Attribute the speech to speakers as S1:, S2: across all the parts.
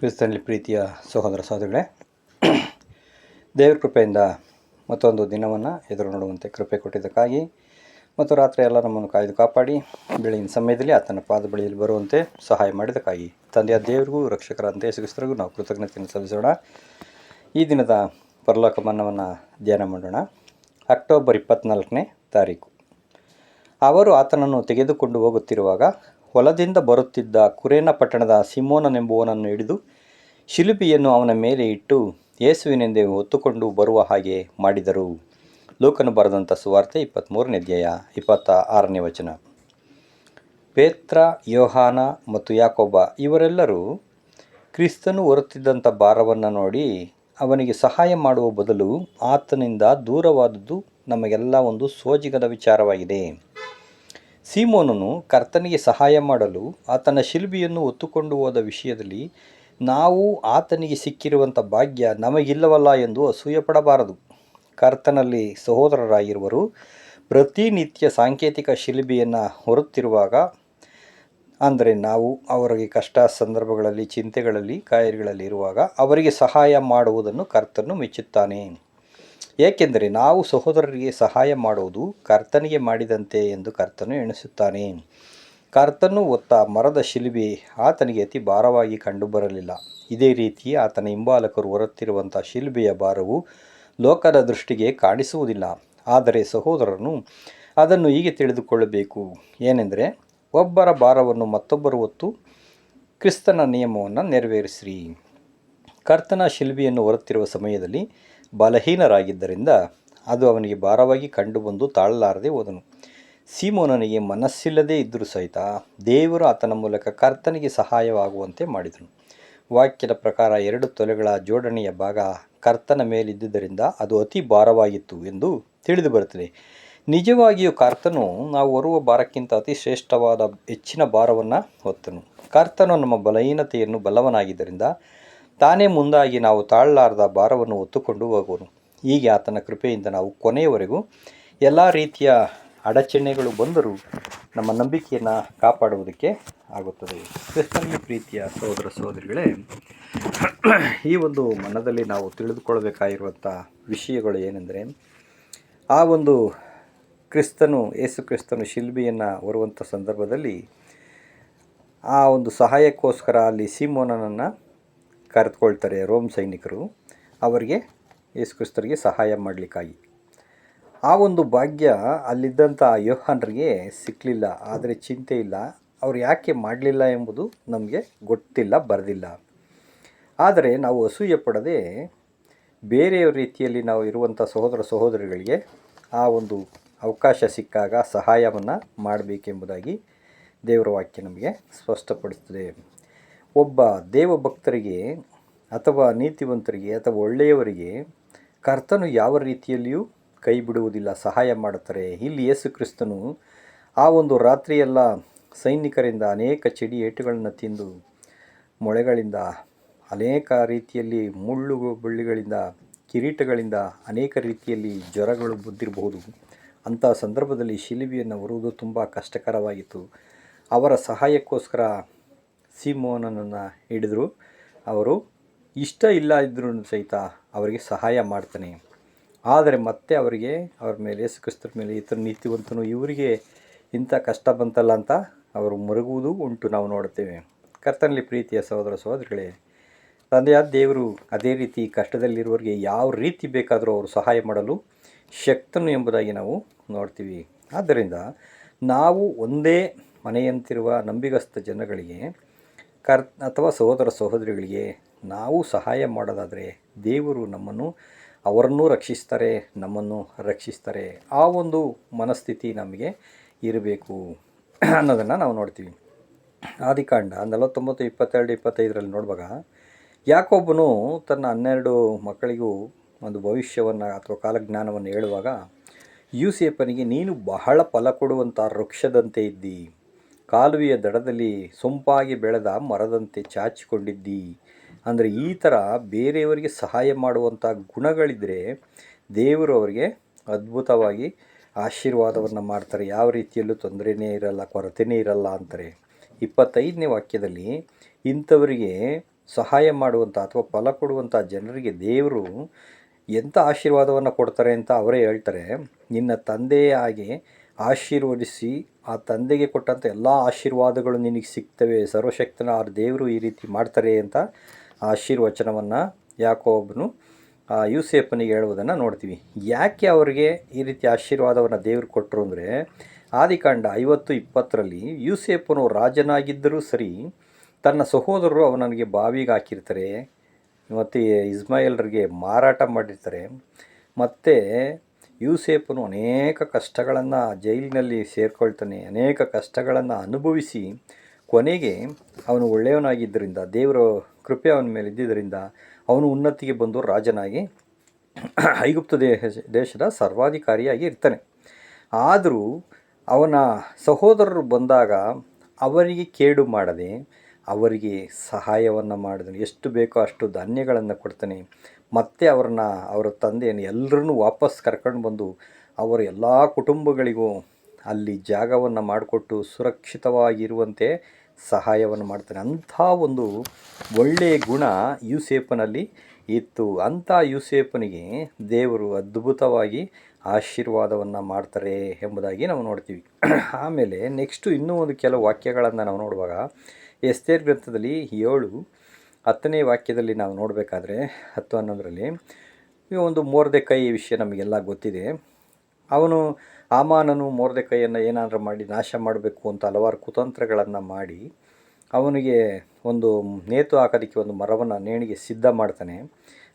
S1: ಕ್ರಿಸ್ತನಲ್ಲಿ ಪ್ರೀತಿಯ ಸಹೋದರ ಸಹೋದರಿಗಳೇ, ದೇವರ ಕೃಪೆಯಿಂದ ಮತ್ತೊಂದು ದಿನವನ್ನು ಎದುರು ನೋಡುವಂತೆ ಕೃಪೆ ಕೊಟ್ಟಿದ್ದಕ್ಕಾಗಿ ಮತ್ತು ರಾತ್ರಿ ಎಲ್ಲ ನಮ್ಮನ್ನು ಕಾಯ್ದು ಕಾಪಾಡಿ, ಬೆಳಗಿನ ಸಮಯದಲ್ಲಿ ಆತನ ಪಾದ ಬಳಿಯಲ್ಲಿ ಬರುವಂತೆ ಸಹಾಯ ಮಾಡಿದ್ದಕ್ಕಾಗಿ ತಂದೆಯ ದೇವರಿಗೂ ರಕ್ಷಕರಂತೆ ಯೇಸುಕ್ರಿಸ್ತರಿಗೂ ನಾವು ಕೃತಜ್ಞತೆಯನ್ನು ಸಲ್ಲಿಸೋಣ. ಈ ದಿನದ ಪರಲೋಕ ಮನ್ನವನ್ನು ಧ್ಯಾನ ಮಾಡೋಣ. ಅಕ್ಟೋಬರ್ ಇಪ್ಪತ್ತ್ನಾಲ್ಕನೇ ತಾರೀಕು. ಅವರು ಆತನನ್ನು ತೆಗೆದುಕೊಂಡು ಹೋಗುತ್ತಿರುವಾಗ ಹೊಲದಿಂದ ಬರುತ್ತಿದ್ದ ಕುರೇನ ಪಟ್ಟಣದ ಸಿಮೋನನೆಂಬುವನನ್ನು ಹಿಡಿದು ಶಿಲುಪಿಯನ್ನು ಅವನ ಮೇಲೆ ಇಟ್ಟು ಯೇಸುವಿನೆಂದೇ ಹೊತ್ತುಕೊಂಡು ಬರುವ ಹಾಗೆ ಮಾಡಿದರು. ಲೋಕನು ಬರೆದಂಥ ಸುವಾರ್ತೆ ಇಪ್ಪತ್ತ್ಮೂರನೇ ಅಧ್ಯಾಯ ಇಪ್ಪತ್ತ ಆರನೇ ವಚನ. ಪೇತ್ರ, ಯೋಹಾನ ಮತ್ತು ಯಾಕೊಬ್ಬ ಇವರೆಲ್ಲರೂ ಕ್ರಿಸ್ತನು ಹೊರುತ್ತಿದ್ದಂಥ ಭಾರವನ್ನು ನೋಡಿ ಅವನಿಗೆ ಸಹಾಯ ಮಾಡುವ ಬದಲು ಆತನಿಂದ ದೂರವಾದದ್ದು ನಮಗೆಲ್ಲ ಒಂದು ಸೋಜಿಗದ ವಿಚಾರವಾಗಿದೆ. ಸೀಮೋನನು ಕರ್ತನಿಗೆ ಸಹಾಯ ಮಾಡಲು ಆತನ ಶಿಲ್ಬಿಯನ್ನು ಒತ್ತುಕೊಂಡು ಹೋದ ವಿಷಯದಲ್ಲಿ, ನಾವು ಆತನಿಗೆ ಸಿಕ್ಕಿರುವಂಥ ಭಾಗ್ಯ ನಮಗಿಲ್ಲವಲ್ಲ ಎಂದು ಅಸೂಯ ಪಡಬಾರದು ಕರ್ತನಲ್ಲಿ ಸಹೋದರರಾಗಿರುವರು ಪ್ರತಿನಿತ್ಯ ಸಾಂಕೇತಿಕ ಶಿಲ್ಬಿಯನ್ನು ಹೊರುತ್ತಿರುವಾಗ, ಅಂದರೆ ನಾವು ಅವರಿಗೆ ಕಷ್ಟ ಸಂದರ್ಭಗಳಲ್ಲಿ, ಚಿಂತೆಗಳಲ್ಲಿ, ಕಾಯಿಲೆಗಳಲ್ಲಿ ಇರುವಾಗ ಅವರಿಗೆ ಸಹಾಯ ಮಾಡುವುದನ್ನು ಕರ್ತನು ಮೆಚ್ಚುತ್ತಾನೆ. ಏಕೆಂದರೆ ನಾವು ಸಹೋದರರಿಗೆ ಸಹಾಯ ಮಾಡುವುದು ಕರ್ತನಿಗೆ ಮಾಡಿದಂತೆ ಎಂದು ಕರ್ತನು ಎಣಿಸುತ್ತಾನೆ. ಕರ್ತನು ಒತ್ತ ಮರದ ಶಿಲುಬೆ ಆತನಿಗೆ ಅತಿ ಭಾರವಾಗಿ ಕಂಡುಬರಲಿಲ್ಲ. ಇದೇ ರೀತಿ ಆತನ ಹಿಂಬಾಲಕರು ಹೊರತ್ತಿರುವಂಥ ಶಿಲುಬೆಯ ಭಾರವು ಲೋಕದ ದೃಷ್ಟಿಗೆ ಕಾಣಿಸುವುದಿಲ್ಲ. ಆದರೆ ಸಹೋದರನು ಅದನ್ನು ಹೀಗೆ ತಿಳಿದುಕೊಳ್ಳಬೇಕು. ಏನೆಂದರೆ, ಒಬ್ಬರ ಭಾರವನ್ನು ಮತ್ತೊಬ್ಬರು ಹೊತ್ತು ಕ್ರಿಸ್ತನ ನಿಯಮವನ್ನು ನೆರವೇರಿಸ್ರಿ. ಕರ್ತನ ಶಿಲ್ಬಿಯನ್ನು ಹೊರತ್ತಿರುವ ಸಮಯದಲ್ಲಿ ಬಲಹೀನರಾಗಿದ್ದರಿಂದ ಅದು ಅವನಿಗೆ ಭಾರವಾಗಿ ಕಂಡುಬಂದು ತಾಳಲಾರದೆ ಹೋದನು. ಸೀಮೋನನಿಗೆ ಮನಸ್ಸಿಲ್ಲದೇ ಇದ್ದರೂ ಸಹಿತ ದೇವರು ಆತನ ಮೂಲಕ ಕರ್ತನಿಗೆ ಸಹಾಯವಾಗುವಂತೆ ಮಾಡಿದನು. ವಾಕ್ಯದ ಪ್ರಕಾರ ಎರಡು ತೊಲೆಗಳ ಜೋಡಣೆಯ ಭಾಗ ಕರ್ತನ ಮೇಲಿದ್ದುದರಿಂದ ಅದು ಅತಿ ಭಾರವಾಗಿತ್ತು ಎಂದು ತಿಳಿದು ಬರುತ್ತದೆ. ನಿಜವಾಗಿಯೂ ಕರ್ತನು ನಾವು ಹೊರುವ ಭಾರಕ್ಕಿಂತ ಅತಿ ಶ್ರೇಷ್ಠವಾದ ಹೆಚ್ಚಿನ ಭಾರವನ್ನು ಹೊತ್ತನು. ಕರ್ತನು ನಮ್ಮ ಬಲಹೀನತೆಯನ್ನು ಬಲವನಾಗಿದ್ದರಿಂದ ತಾನೇ ಮುಂದಾಗಿ ನಾವು ತಾಳಲಾರದ ಭಾರವನ್ನು ಹೊತ್ತುಕೊಂಡು ಹೋಗುವನು. ಹೀಗೆ ಆತನ ಕೃಪೆಯಿಂದ ನಾವು ಕೊನೆಯವರೆಗೂ ಎಲ್ಲ ರೀತಿಯ ಅಡಚಣೆಗಳು ಬಂದರೂ ನಮ್ಮ ನಂಬಿಕೆಯನ್ನು ಕಾಪಾಡುವುದಕ್ಕೆ ಆಗುತ್ತದೆ. ಕ್ರಿಸ್ತನಿಗೆ ಪ್ರೀತಿಯ ಸಹೋದರ ಸಹೋದರಿಗಳೇ, ಈ ಒಂದು ಮನದಲ್ಲಿ ನಾವು ತಿಳಿದುಕೊಳ್ಳಬೇಕಾಗಿರುವಂಥ ವಿಷಯಗಳು ಏನೆಂದರೆ, ಆ ಒಂದು ಕ್ರಿಸ್ತನು ಯೇಸು ಕ್ರಿಸ್ತನು ಶಿಲ್ಬಿಯನ್ನು ಹೊರುವಂಥ ಸಂದರ್ಭದಲ್ಲಿ ಆ ಒಂದು ಸಹಾಯಕ್ಕೋಸ್ಕರ ಅಲ್ಲಿ ಸೀಮೋನನನ್ನು ಕರೆದುಕೊಳ್ತಾರೆ ರೋಮ್ ಸೈನಿಕರು, ಅವರಿಗೆ ಯೇಸುಕ್ರಿಸ್ತರಿಗೆ ಸಹಾಯ ಮಾಡಲಿಕ್ಕಾಗಿ. ಆ ಒಂದು ಭಾಗ್ಯ ಅಲ್ಲಿದ್ದಂಥ ಯೋಹಾನರಿಗೆ ಸಿಕ್ಕಲಿಲ್ಲ ಆದರೆ ಚಿಂತೆ ಇಲ್ಲ. ಅವ್ರು ಯಾಕೆ ಮಾಡಲಿಲ್ಲ ಎಂಬುದು ನಮಗೆ ಗೊತ್ತಿಲ್ಲ, ಬರೆದಿಲ್ಲ. ಆದರೆ ನಾವು ಅಸೂಯೆ ಪಡದೆ ಬೇರೆಯವ್ರ ರೀತಿಯಲ್ಲಿ ನಾವು ಇರುವಂಥ ಸಹೋದರ ಸಹೋದರಿಗಳಿಗೆ ಆ ಒಂದು ಅವಕಾಶ ಸಿಕ್ಕಾಗ ಸಹಾಯವನ್ನು ಮಾಡಬೇಕೆಂಬುದಾಗಿ ದೇವರ ವಾಕ್ಯ ನಮಗೆ ಸ್ಪಷ್ಟಪಡಿಸ್ತದೆ ಒಬ್ಬ ದೇವಭಕ್ತರಿಗೆ ಅಥವಾ ನೀತಿವಂತರಿಗೆ ಅಥವಾ ಒಳ್ಳೆಯವರಿಗೆ ಕರ್ತನು ಯಾವ ರೀತಿಯಲ್ಲಿಯೂ ಕೈ ಬಿಡುವುದಿಲ್ಲ ಸಹಾಯ ಮಾಡುತ್ತಾರೆ. ಇಲ್ಲಿ ಯೇಸು ಕ್ರಿಸ್ತನು ಆ ಒಂದು ರಾತ್ರಿಯೆಲ್ಲ ಸೈನಿಕರಿಂದ ಅನೇಕ ಚಡಿ ಏಟುಗಳನ್ನು ತಿಂದು ಮೊಳೆಗಳಿಂದ, ಅನೇಕ ರೀತಿಯಲ್ಲಿ ಮುಳ್ಳು ಬಳ್ಳಿಗಳಿಂದ, ಕಿರೀಟಗಳಿಂದ ಅನೇಕ ರೀತಿಯಲ್ಲಿ ಜ್ವರಗಳು ಬುದ್ದಿರಬಹುದು. ಅಂಥ ಸಂದರ್ಭದಲ್ಲಿ ಶಿಲಿಬಿಯನ್ನು ಬರುವುದು ತುಂಬ ಕಷ್ಟಕರವಾಗಿತ್ತು. ಅವರ ಸಹಾಯಕ್ಕೋಸ್ಕರ ಸೀಮೋನನನ್ನು ಹಿಡಿದ್ರು. ಅವರು, ಇಷ್ಟ ಇಲ್ಲ ಇದ್ರೂ ಸಹಿತ ಅವರಿಗೆ ಸಹಾಯ ಮಾಡ್ತಾನೆ. ಆದರೆ ಮತ್ತೆ ಅವರಿಗೆ, ಅವ್ರ ಮೇಲೆ ಕ್ರಿಸ್ತರ ಮೇಲೆ ಥರ ನೀತಿವಂತನು ಇವರಿಗೆ ಇಂಥ ಕಷ್ಟ ಬಂತಲ್ಲ ಅಂತ ಅವರು ಮರುಗುವುದು ಉಂಟು ನಾವು ನೋಡ್ತೇವೆ ಕರ್ತನಲ್ಲಿ ಪ್ರೀತಿಯ ಸಹೋದರ ಸಹೋದರಿಗಳೇ ತಂದೆಯಾದ ದೇವರು ಅದೇ ರೀತಿ ಕಷ್ಟದಲ್ಲಿರುವವರಿಗೆ ಯಾವ ರೀತಿ ಬೇಕಾದರೂ ಅವರು ಸಹಾಯ ಮಾಡಲು ಶಕ್ತನು ಎಂಬುದಾಗಿ ನಾವು ನೋಡ್ತೀವಿ. ಆದ್ದರಿಂದ ನಾವು ಒಂದೇ ಮನೆಯಂತಿರುವ ನಂಬಿಗಸ್ತ ಜನಗಳಿಗೆ ಕರ್, ಅಥವಾ ಸಹೋದರ ಸಹೋದರಿಗಳಿಗೆ ನಾವು ಸಹಾಯ ಮಾಡೋದಾದರೆ ದೇವರು ನಮ್ಮನ್ನು ಅವರನ್ನೂ ರಕ್ಷಿಸ್ತಾರೆ, ನಮ್ಮನ್ನು ರಕ್ಷಿಸ್ತಾರೆ. ಆ ಒಂದು ಮನಸ್ಥಿತಿ ನಮಗೆ ಇರಬೇಕು ಅನ್ನೋದನ್ನು ನಾವು ನೋಡ್ತೀವಿ. ಆದಿಕಾಂಡ ನಲವತ್ತೊಂಬತ್ತು, ಇಪ್ಪತ್ತೆರಡು, ಇಪ್ಪತ್ತೈದರಲ್ಲಿ ನೋಡುವಾಗ ಯಾಕೊಬ್ಬನು ತನ್ನ ಹನ್ನೆರಡು ಮಕ್ಕಳಿಗೂ ಒಂದು ಭವಿಷ್ಯವನ್ನು ಅಥವಾ ಕಾಲಜ್ಞಾನವನ್ನು ಹೇಳುವಾಗ ಯೂಸೇಪನಿಗೆ ನೀನು ಬಹಳ ಫಲ ಕೊಡುವಂಥ ವೃಕ್ಷದಂತೆ ಇದ್ದಿ. ಕಾಲುವೆಯ ದಡದಲ್ಲಿ ಸೊಂಪಾಗಿ ಬೆಳೆದ ಮರದಂತೆ ಚಾಚಿಕೊಂಡಿದ್ದಿ. ಅಂದರೆ ಈ ಥರ ಬೇರೆಯವರಿಗೆ ಸಹಾಯ ಮಾಡುವಂಥ ಗುಣಗಳಿದ್ದರೆ ದೇವರು ಅವರಿಗೆ ಅದ್ಭುತವಾಗಿ ಆಶೀರ್ವಾದವನ್ನು ಮಾಡ್ತಾರೆ. ಯಾವ ರೀತಿಯಲ್ಲೂ ತೊಂದರೆನೇ ಇರಲ್ಲ, ಕೊರತೆನೇ ಇರಲ್ಲ ಅಂತಾರೆ. ಇಪ್ಪತ್ತೈದನೇ ವಾಕ್ಯದಲ್ಲಿ ಇಂಥವರಿಗೆ ಸಹಾಯ ಮಾಡುವಂಥ ಅಥವಾ ಫಲ ಕೊಡುವಂಥ ಜನರಿಗೆ ದೇವರು ಎಂಥ ಆಶೀರ್ವಾದವನ್ನು ಕೊಡ್ತಾರೆ ಅಂತ ಅವರೇ ಹೇಳ್ತಾರೆ. ನಿನ್ನ ತಂದೆಯಾಗಿ ಆಶೀರ್ವದಿಸಿ ಆ ತಂದೆಗೆ ಕೊಟ್ಟಂಥ ಎಲ್ಲ ಆಶೀರ್ವಾದಗಳು ನಿನಗೆ ಸಿಗ್ತವೆ. ಸರ್ವಶಕ್ತನ ಆ ದೇವರು ಈ ರೀತಿ ಮಾಡ್ತಾರೆ ಅಂತ ಆಶೀರ್ವಚನವನ್ನು ಯಾಕೊಬ್ಬನು ಯೂಸೇಫನಿಗೆ ಹೇಳುವುದನ್ನು ನೋಡ್ತೀವಿ. ಯಾಕೆ ಅವರಿಗೆ ಈ ರೀತಿ ಆಶೀರ್ವಾದವನ್ನು ದೇವರು ಕೊಟ್ಟರು ಅಂದರೆ, ಆದಿಕಾಂಡ ಐವತ್ತು ಇಪ್ಪತ್ತರಲ್ಲಿ ಯೂಸೇಫನು ರಾಜನಾಗಿದ್ದರೂ ಸರಿ, ತನ್ನ ಸಹೋದರರು ಅವನಿಗೆ ಬಾವಿಗೆ ಹಾಕಿರ್ತಾರೆ. ಮತ್ತು ಇಸ್ಮಾಯಿಲ್ರಿಗೆ ಮಾರಾಟ ಮಾಡಿರ್ತಾರೆ. ಮತ್ತು ಯೂಸೇಫನು ಅನೇಕ ಕಷ್ಟಗಳನ್ನು ಜೈಲಿನಲ್ಲಿ ಸೇರಿಕೊಳ್ತಾನೆ, ಅನೇಕ ಕಷ್ಟಗಳನ್ನು ಅನುಭವಿಸಿ ಕೊನೆಗೆ ಅವನು ಒಳ್ಳೆಯವನಾಗಿದ್ದರಿಂದ, ದೇವರ ಕೃಪೆ ಅವನ ಮೇಲೆ ಇದ್ದಿದ್ದರಿಂದ ಅವನು ಉನ್ನತಿಗೆ ಬಂದು ರಾಜನಾಗಿ ಐಗುಪ್ತ ದೇಶ, ದೇಶದ ಸರ್ವಾಧಿಕಾರಿಯಾಗಿ ಇರ್ತಾನೆ. ಆದರೂ ಅವನ ಸಹೋದರರು ಬಂದಾಗ ಅವರಿಗೆ ಕೇಡು ಮಾಡದೆ ಅವರಿಗೆ ಸಹಾಯವನ್ನು ಮಾಡಿದನು. ಎಷ್ಟು ಬೇಕೋ ಅಷ್ಟು ಧಾನ್ಯಗಳನ್ನು ಕೊಡ್ತಾನೆ. ಮತ್ತೆ ಅವ್ರನ್ನ, ಅವರ ತಂದೆಯನ್ನು ಎಲ್ಲರನ್ನೂ ವಾಪಸ್ ಕರ್ಕೊಂಡು ಬಂದು ಅವರ ಎಲ್ಲ ಕುಟುಂಬಗಳಿಗೂ ಅಲ್ಲಿ ಜಾಗವನ್ನು ಮಾಡಿಕೊಟ್ಟು ಸುರಕ್ಷಿತವಾಗಿರುವಂತೆ ಸಹಾಯವನ್ನು ಮಾಡ್ತಾನೆ. ಅಂಥ ಒಂದು ಒಳ್ಳೆಯ ಗುಣ ಯೂಸೇಪನಲ್ಲಿ ಇತ್ತು. ಅಂಥ ಯೂಸೇಪನಿಗೆ ದೇವರು ಅದ್ಭುತವಾಗಿ ಆಶೀರ್ವಾದವನ್ನು ಮಾಡ್ತಾರೆ ಎಂಬುದಾಗಿ ನಾವು ನೋಡ್ತೀವಿ. ಆಮೇಲೆ ನೆಕ್ಸ್ಟು ಇನ್ನೂ ಒಂದು ಕೆಲವು ವಾಕ್ಯಗಳನ್ನು ನಾವು ನೋಡುವಾಗ ಎಸ್ತೇರ್ ಗ್ರಂಥದಲ್ಲಿ ಏಳು ಹತ್ತನೇ ವಾಕ್ಯದಲ್ಲಿ ನಾವು ನೋಡಬೇಕಾದ್ರೆ ಹತ್ತು ಹನ್ನೊಂದರಲ್ಲಿ, ಈ ಒಂದು ಮೋರ್ದೆ ಕೈ ವಿಷಯ ನಮಗೆಲ್ಲ ಗೊತ್ತಿದೆ. ಅವನು ಆಮಾನನು ಮೋರ್ದೆ ಕೈಯನ್ನು ಏನಾದರೂ ಮಾಡಿ ನಾಶ ಮಾಡಬೇಕು ಅಂತ ಹಲವಾರು ಕುತಂತ್ರಗಳನ್ನು ಮಾಡಿ ಅವನಿಗೆ ಒಂದು ನೇತು ಹಾಕೋದಕ್ಕೆ ಒಂದು ಮರವನ್ನು ನೇಣಿಗೆ ಸಿದ್ಧ ಮಾಡ್ತಾನೆ.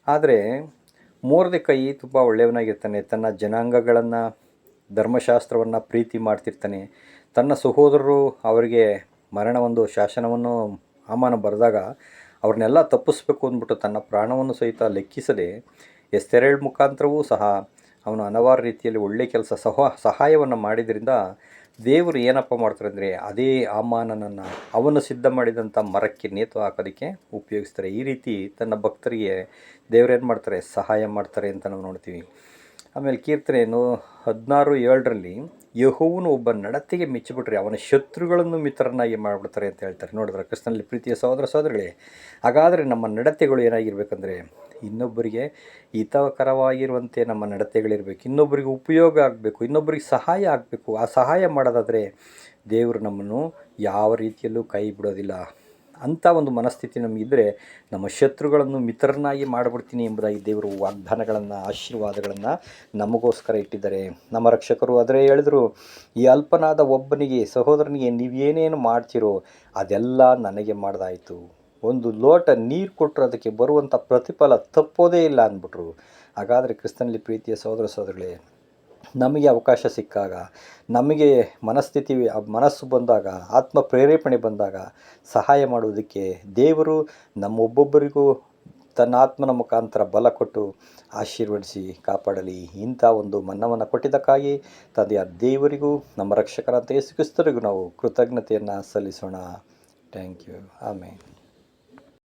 S1: ಆದರೆ ಮೋರ್ದೆ ಕೈ ತುಂಬ ಒಳ್ಳೆಯವನಾಗಿರ್ತಾನೆ. ತನ್ನ ಜನಾಂಗಗಳನ್ನು, ಧರ್ಮಶಾಸ್ತ್ರವನ್ನು ಪ್ರೀತಿ ಮಾಡ್ತಿರ್ತಾನೆ. ತನ್ನ ಸಹೋದರರು ಅವರಿಗೆ ಮರಣ ಒಂದು ಶಾಸನವನ್ನು ಆಮಾನ ಬರೆದಾಗ ಅವ್ರನ್ನೆಲ್ಲ ತಪ್ಪಿಸ್ಬೇಕು ಅಂದ್ಬಿಟ್ಟು ತನ್ನ ಪ್ರಾಣವನ್ನು ಸಹಿತ ಲೆಕ್ಕಿಸದೆ ಎಸ್ತೆರಳು ಮುಖಾಂತರವೂ ಸಹ ಅವನು ಹಲವಾರು ರೀತಿಯಲ್ಲಿ ಒಳ್ಳೆಯ ಕೆಲಸ ಸಹ ಸಹಾಯವನ್ನು ಮಾಡಿದ್ರಿಂದ ದೇವರು ಏನಪ್ಪ ಮಾಡ್ತಾರೆ ಅಂದರೆ ಅದೇ ಅಮಾನನನ್ನು ಅವನು ಸಿದ್ಧ ಮಾಡಿದಂಥ ಮರಕ್ಕೆ ನೇತು ಹಾಕೋದಕ್ಕೆ ಉಪಯೋಗಿಸ್ತಾರೆ. ಈ ರೀತಿ ತನ್ನ ಭಕ್ತರಿಗೆ ದೇವರೇನು ಮಾಡ್ತಾರೆ? ಸಹಾಯ ಮಾಡ್ತಾರೆ ಅಂತ ನಾವು ನೋಡ್ತೀವಿ. ಆಮೇಲೆ ಕೀರ್ತನೆಯನ್ನು ಹದಿನಾರು ಏಳರಲ್ಲಿ ಯಹೋವನು ಒಬ್ಬ ನಡತೆಗೆ ಮೆಚ್ಚಿಬಿಟ್ರೆ ಅವನ ಶತ್ರುಗಳನ್ನು ಮಿತ್ರನಾಗಿ ಮಾಡಿಬಿಡ್ತಾರೆ ಅಂತ ಹೇಳ್ತಾರೆ. ನೋಡಿದ್ರೆ ಕೃಷ್ಣನಲ್ಲಿ ಪ್ರೀತಿಯ ಸಹೋದರ ಸಹೋದರಿಗಳೇ, ಹಾಗಾದರೆ ನಮ್ಮ ನಡತೆಗಳು ಏನಾಗಿರ್ಬೇಕಂದ್ರೆ, ಇನ್ನೊಬ್ಬರಿಗೆ ಹಿತಕರವಾಗಿರುವಂತೆ ನಮ್ಮ ನಡತೆಗಳಿರಬೇಕು, ಇನ್ನೊಬ್ಬರಿಗೆ ಉಪಯೋಗ ಆಗಬೇಕು, ಇನ್ನೊಬ್ಬರಿಗೆ ಸಹಾಯ ಆಗಬೇಕು. ಆ ಸಹಾಯ ಮಾಡೋದಾದರೆ ದೇವರು ನಮ್ಮನ್ನು ಯಾವ ರೀತಿಯಲ್ಲೂ ಕೈ ಬಿಡೋದಿಲ್ಲ. ಅಂಥ ಒಂದು ಮನಸ್ಥಿತಿ ನಮಗಿದ್ದರೆ ನಮ್ಮ ಶತ್ರುಗಳನ್ನು ಮಿತ್ರನಾಗಿ ಮಾಡಿಬಿಡ್ತೀನಿ ಎಂಬುದಾಗಿ ದೇವರು ವಾಗ್ದಾನಗಳನ್ನು, ಆಶೀರ್ವಾದಗಳನ್ನು ನಮಗೋಸ್ಕರ ಇಟ್ಟಿದ್ದಾರೆ. ನಮ್ಮ ರಕ್ಷಕರು ಆದರೆ ಹೇಳಿದ್ರು, ಈ ಅಲ್ಪನಾದ ಒಬ್ಬನಿಗೆ, ಸಹೋದರನಿಗೆ ನೀವೇನೇನು ಮಾಡ್ತೀರೋ ಅದೆಲ್ಲ ನನಗೆ ಮಾಡ್ದಾಯಿತು. ಒಂದು ಲೋಟ ನೀರು ಕೊಟ್ಟರು ಅದಕ್ಕೆ ಬರುವಂಥ ಪ್ರತಿಫಲ ತಪ್ಪೋದೇ ಇಲ್ಲ ಅಂದ್ಬಿಟ್ರು. ಹಾಗಾದರೆ ಕ್ರಿಸ್ತನಲ್ಲಿ ಪ್ರೀತಿಯ ಸಹೋದರ ಸಹೋದರಗಳೇ ನಮಗೆ ಅವಕಾಶ ಸಿಕ್ಕಾಗ, ನಮಗೆ ಮನಸ್ಥಿತಿ, ಮನಸ್ಸು ಬಂದಾಗ, ಆತ್ಮ ಪ್ರೇರೇಪಣೆ ಬಂದಾಗ ಸಹಾಯ ಮಾಡುವುದಕ್ಕೆ ದೇವರು ನಮ್ಮ ಒಬ್ಬೊಬ್ಬರಿಗೂ ತನ್ನ ಆತ್ಮನ ಮುಖಾಂತರ ಬಲ ಕೊಟ್ಟು ಆಶೀರ್ವದಿಸಿ ಕಾಪಾಡಲಿ. ಇಂಥ ಒಂದು ಮನ್ನವನ್ನು ಕೊಟ್ಟಿದ್ದಕ್ಕಾಗಿ ತಂದೆಯ ದೇವರಿಗೂ, ನಮ್ಮ ರಕ್ಷಕರಂತೆ ಸಿಕ್ಕಿಸ್ತರಿಗೂ ನಾವು ಕೃತಜ್ಞತೆಯನ್ನು ಸಲ್ಲಿಸೋಣ. Thank you. ಆಮೇಲೆ